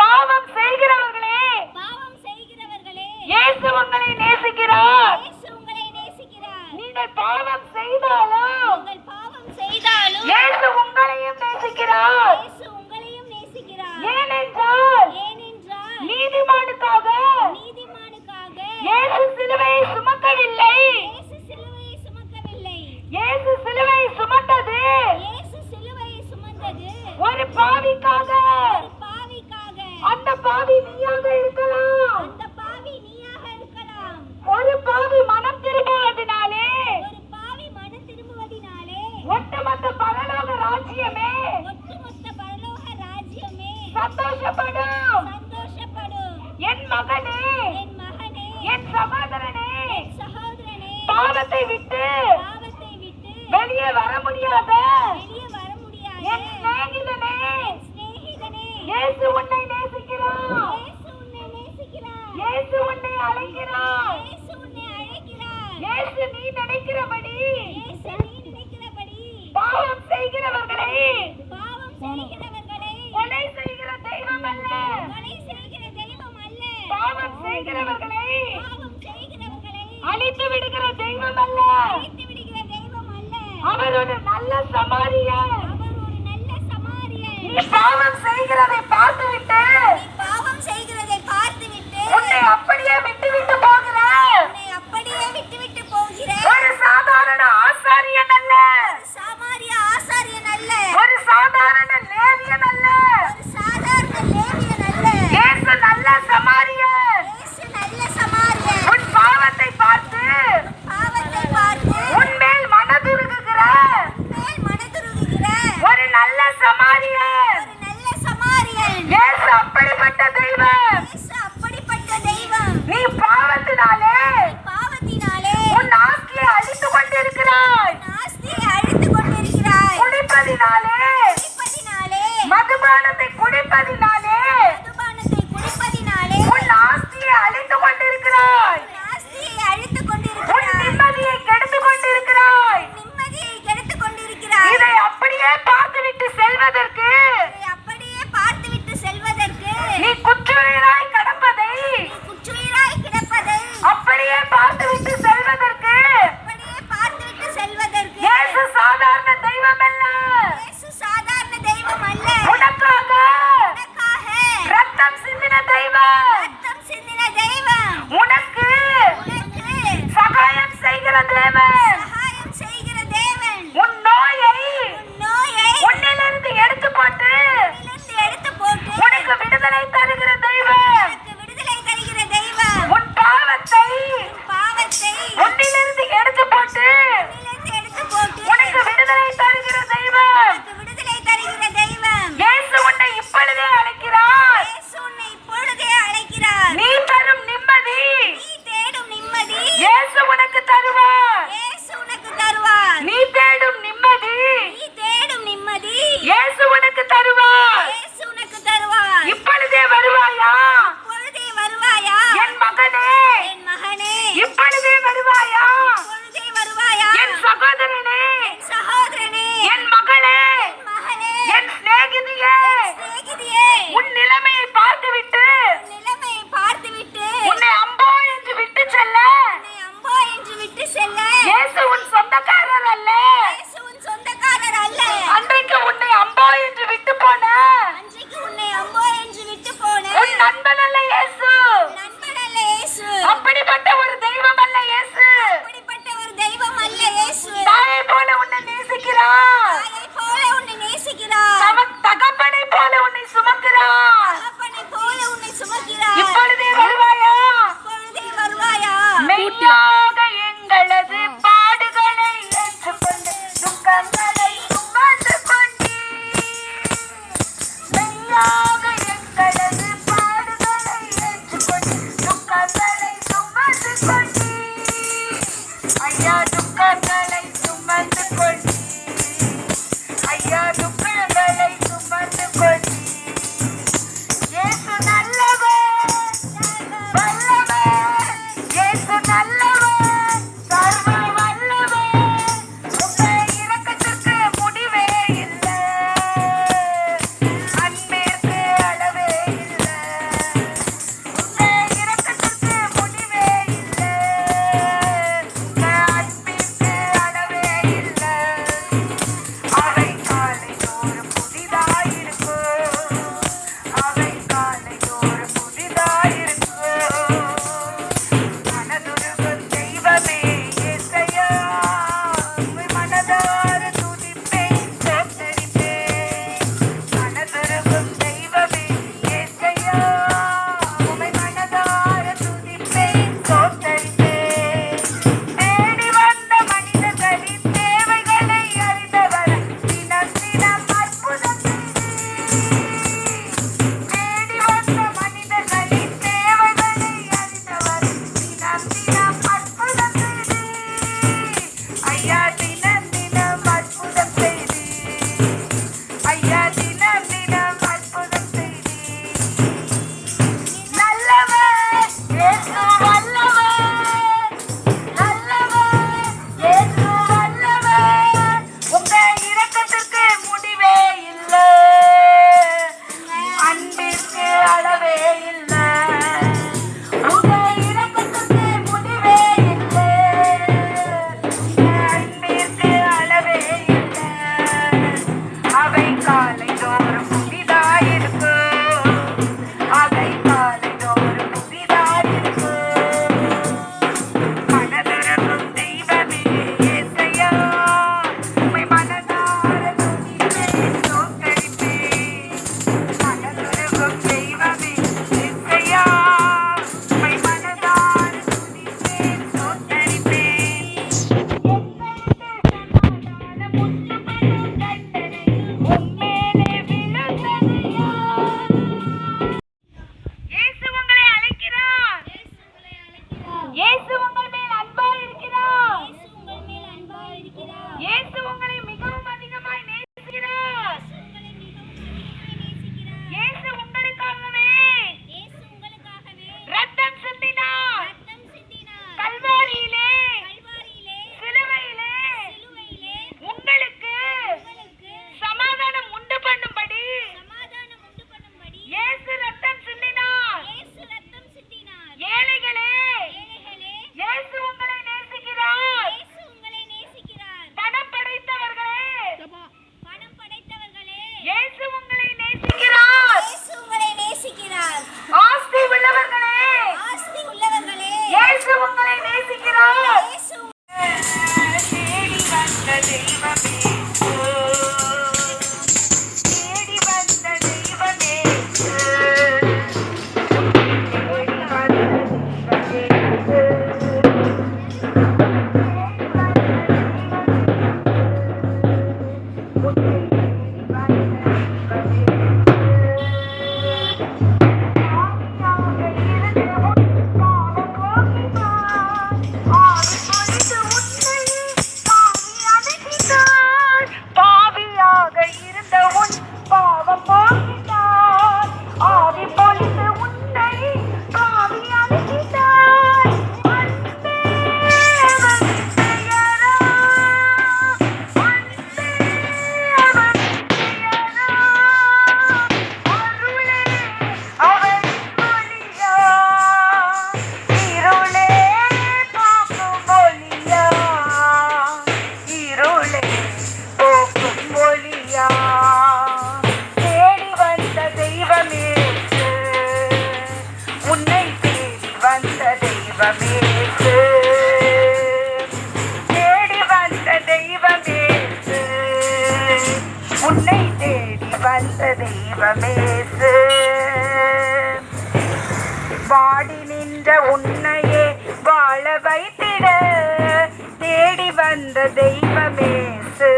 பாவம் செய்கிறவர்களே. பாவம் செய்கிறவர்களே. உங்களை நேசிக்கிறார். இயேசு உங்களை நேசிக்கிறார். நீங்கள் பாவம் செய்தாலும் நீங்கள் பாவம் செய்தாலும் உங்களையும் நேசிக்கிறார். இயேசு உங்களையும் நேசிக்கிறார். ஏனென்றால் ஏனென்றால் நீதிமானுக்காக முடியாது. என் சிநேகிதனே. இயேசு உன்னை நேசிக்கிறார். இயேசு நீ நினைக்கிறபடி. பாவம் செய்கிறவர்களை. கொலை செய்கிற தெய்வம் அல்ல. பாவம் செய்கிறவர்களை. அழித்து விடுகிற தெய்வம் அல்ல. அவர் ஒரு நல்ல சமாரியன் பாவம் செய்கிறதை பார்த்து உன்னை வாடி நின்ற உன்னையே வாழ வைத்திட தேடி வந்த தெய்வமேசு.